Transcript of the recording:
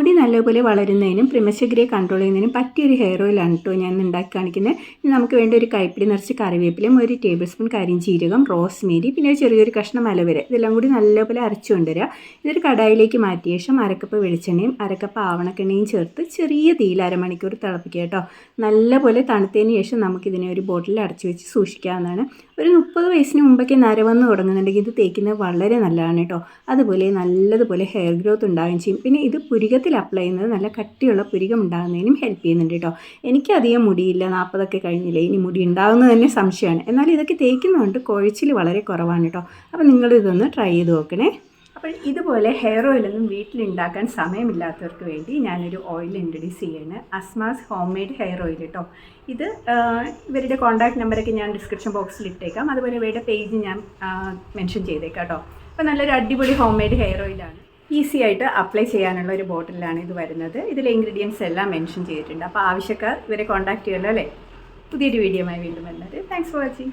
മുടി നല്ലപോലെ വളരുന്നതിനും പ്രിമശഗ്രിയെ കൺട്രോൾ ചെയ്യുന്നതിനും പറ്റിയൊരു ഹെയർ ഓയിലാണ് കേട്ടോ ഞാൻ ഉണ്ടാക്കി കാണിക്കുന്നത് ഇനി നമുക്ക് വേണ്ട ഒരു കൈപ്പിടി നിറച്ച് കറിവേപ്പിലയും ഒരു ടേബിൾ സ്പൂൺ കരിഞ്ചീരകം റോസ്മേരി പിന്നെ ചെറിയൊരു കഷ്ണം അലവര. ഇതെല്ലാം കൂടി നല്ലപോലെ അരച്ചു കൊണ്ടുവരിക ഇതൊരു കടായിലേക്ക് മാറ്റിയ ശേഷം അരക്കപ്പ് വെളിച്ചെണ്ണയും അരക്കപ്പ് ആവണക്കെണ്ണയും ചേർത്ത് ചെറിയ തീയിൽ അരമണിക്കൂർ തിളപ്പിക്കുക കേട്ടോ നല്ലപോലെ തണുത്തതിന് ശേഷം നമുക്കിതിനെ ഒരു ബോട്ടിൽ അടച്ചു വെച്ച് സൂക്ഷിക്കാവുന്നതാണ്. ഒരു മുപ്പത് വയസ്സിന് മുമ്പൊക്കെ നരവന്ന് തുടങ്ങുന്നുണ്ടെങ്കിൽ ഇത് തേക്കുന്നത് വളരെ നല്ലതാണ് കേട്ടോ അതുപോലെ നല്ലതുപോലെ ഹെയർ ഗ്രോത്ത് ഉണ്ടാവുകയും ചെയ്യും. പിന്നെ ഇത് പുരികത്തിൽ അപ്ലൈ ചെയ്യുന്നത് നല്ല കട്ടിയുള്ള പുരികം ഉണ്ടാകുന്നതിനും ഹെൽപ്പ് ചെയ്യുന്നുണ്ട് കേട്ടോ എനിക്ക് അധികം മുടിയില്ല നാൽപ്പതൊക്കെ കഴിഞ്ഞില്ലേ ഇനി മുടി ഉണ്ടാകുന്നത് തന്നെ സംശയമാണ്. എന്നാൽ ഇതൊക്കെ തേക്കുന്നതുകൊണ്ട് കൊഴിച്ചിൽ വളരെ കുറവാണ് കേട്ടോ അപ്പോൾ നിങ്ങളിതൊന്ന് ട്രൈ ചെയ്ത് നോക്കണേ. അപ്പോൾ ഇതുപോലെ ഹെയർ ഓയിലൊന്നും വീട്ടിലുണ്ടാക്കാൻ സമയമില്ലാത്തവർക്ക് വേണ്ടി ഞാനൊരു ഓയിൽ ഇൻട്രൊഡ്യൂസ് ചെയ്യുന്നത് Asma's home made hair oil കേട്ടോ ഇത് ഇവരുടെ കോൺടാക്ട് നമ്പറൊക്കെ ഞാൻ ഡിസ്ക്രിപ്ഷൻ ബോക്സിൽ ഇട്ടേക്കാം. അതുപോലെ ഇവരുടെ പേജ് ഞാൻ മെൻഷൻ ചെയ്തേക്കാം കേട്ടോ അപ്പോൾ നല്ലൊരു അടിപൊളി ഹോം മെയ്ഡ് ഹെയർ ഓയിലാണ് ഈസി ആയിട്ട് അപ്ലൈ ചെയ്യാനുള്ള ഒരു ബോട്ടിലാണ് ഇത് വരുന്നത്. ഇതിലെ ഇൻഗ്രീഡിയൻസ് എല്ലാം മെൻഷൻ ചെയ്തിട്ടുണ്ട്. അപ്പോൾ ആവശ്യക്കാർ ഇവരെ കോൺടാക്ട് ചെയ്യണമല്ലേ പുതിയൊരു വീഡിയോ ആയി വീണ്ടും വരുന്നത് താങ്ക്സ് ഫോർ വാച്ചിങ്